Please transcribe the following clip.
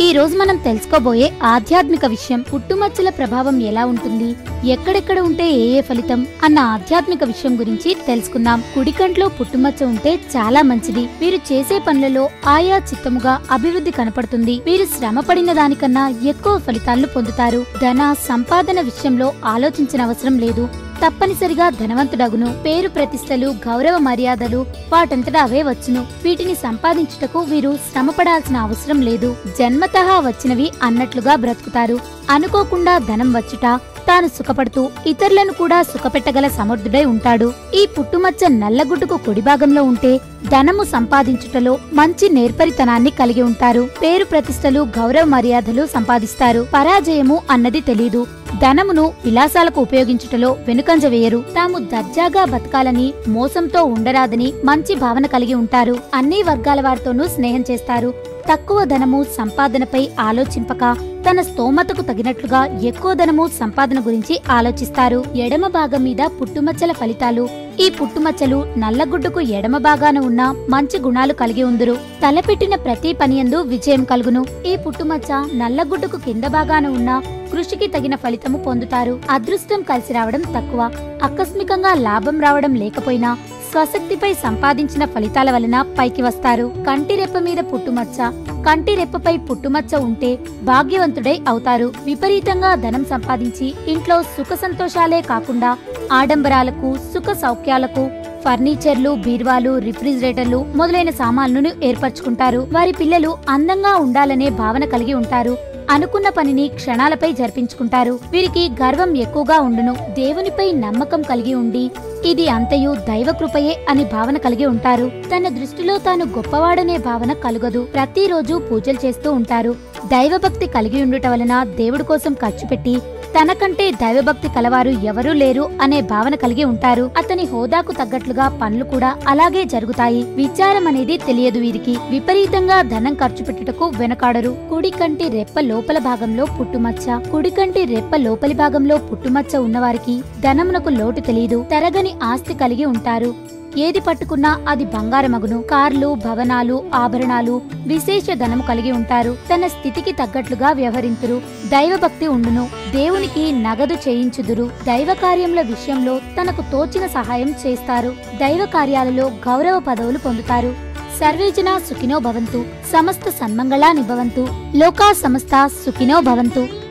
ఈ రోజు మనం తెలుసుకోబోయే ఆధ్యాత్మిక విషయం పుట్టుమచ్చల ప్రభావం ఎలా ఉంటుంది ఎక్కడెక్కడ ఉంటే ఏ ఏ ఫలితం అన్న ఆధ్యాత్మిక విషయం గురించి తెలుసుకుందాం. కుడికంట్లో పుట్టుమచ్చ ఉంటే చాలా మంచిది. మీరు చేసే పనులలో ఆయా చిత్తముగా అభివృద్ధి కనపడుతుంది. మీరు శ్రమ పడిన దానికన్నా ఎక్కువ ఫలితాలను పొందుతారు. ధన సంపాదన విషయంలో ఆలోచించిన అవసరం లేదు. తప్పనిసరిగా ధనవంతుడగును. పేరు ప్రతిష్టలు గౌరవ మర్యాదలు వాటంతటా అవే వచ్చును. వీటిని సంపాదించుటకు వీరు శ్రమపడాల్సిన అవసరం లేదు. జన్మ జన్మత వచ్చినవి అన్నట్లుగా బ్రతుకుతారు. అనుకోకుండా ధనం వచ్చుట తాను సుఖపడుతూ ఇతరులను కూడా సుఖపెట్టగల సమర్థుడై ఉంటాడు. ఈ పుట్టుమచ్చ నల్లగుడ్డుకు కుడిభాగంలో ఉంటే ధనము సంపాదించుటలో మంచి నేర్పరితనాన్ని కలిగి ఉంటారు. పేరు ప్రతిష్టలు గౌరవ మర్యాదలు సంపాదిస్తారు. పరాజయము అన్నది తెలీదు. ధనమును విలాసాలకు ఉపయోగించుటలో వెనుకంజ వేయరు. తాము దర్జాగా బతకాలని మోసంతో ఉండరాదని మంచి భావన కలిగి ఉంటారు. అన్ని వర్గాల వారితోనూ స్నేహం చేస్తారు. తక్కువ ధనము సంపాదనపై ఆలోచింపక తన స్తోమతకు తగినట్లుగా ఎక్కువ ధనము సంపాదన గురించి ఆలోచిస్తారు. ఎడమ భాగం మీద పుట్టుమచ్చల ఫలితాలు. ఈ పుట్టుమచ్చలు నల్లగుడ్డుకు ఎడమ భాగాన ఉన్న మంచి గుణాలు కలిగి ఉందురు. తలపెట్టిన ప్రతి పనియందు విజయం కలుగును. ఈ పుట్టుమచ్చ నల్లగుడ్డుకు కింద భాగాన ఉన్న కృషికి తగిన ఫలితము పొందుతారు. అదృష్టం కలిసి రావడం తక్కువ. ఆకస్మికంగా లాభం రావడం లేకపోయినా స్వశక్తిపై సంపాదించిన ఫలితాల వలన పైకి వస్తారు. కంటి రెప్ప మీద పుట్టుమచ్చ. కంటి రెప్పపై పుట్టుమచ్చ ఉంటే భాగ్యవంతుడై అవుతారు. విపరీతంగా ధనం సంపాదించి ఇంట్లో సుఖ సంతోషాలే కాకుండా ఆడంబరాలకు సుఖ సౌఖ్యాలకు ఫర్నిచర్లు బీర్వాలు రిఫ్రిజిరేటర్లు మొదలైన సామాన్లను ఏర్పరచుకుంటారు. వారి పిల్లలు అందంగా ఉండాలనే భావన కలిగి ఉంటారు. అనుకున్న పనిని క్షణాలపై జరిపించుకుంటారు. వీరికి గర్వం ఎక్కువగా ఉండును. దేవునిపై నమ్మకం కలిగి ఉండి ఇది అంతయు దైవకృపయే అని భావన కలిగి ఉంటారు. తన దృష్టిలో తాను గొప్పవాడనే భావన కలుగదు. ప్రతిరోజు పూజలు చేస్తూ ఉంటారు. దైవభక్తి కలిగి ఉండుట వలన దేవుడి కోసం ఖర్చు పెట్టి తనకంటే దైవభక్తి కలవారు ఎవరూ లేరు అనే భావన కలిగి ఉంటారు. అతని హోదాకు తగ్గట్లుగా పనులు కూడా అలాగే జరుగుతాయి. విచారం అనేది తెలియదు వీరికి. విపరీతంగా ధనం ఖర్చు పెట్టుటకు వెనకాడరు. కుడి కంటి రెప్ప లోపల భాగంలో పుట్టుమచ్చ. కుడి కంటి రెప్ప లోపలి భాగంలో పుట్టుమచ్చ ఉన్నవారికి ధనమునకు లోటు తెలియదు. తరగని ఆస్తి కలిగి ఉంటారు. ఏది పట్టుకున్నా అది బంగారమగును. కార్లు భవనాలు ఆభరణాలు విశేష ధనము కలిగి ఉంటారు. తన స్థితికి తగ్గట్లుగా వ్యవహరింతురు. దైవభక్తి ఉండును. దేవునికి నగదు చేయించుదురు. దైవ కార్యముల విషయంలో తనకు తోచిన సహాయం చేస్తారు. దైవ కార్యాలలో గౌరవ పదవులు పొందుతారు. సర్వేజన సుఖినో భవంతు. సమస్త సన్మంగళాని భవంతు. లోకా సమస్త సుఖినో భవంతు.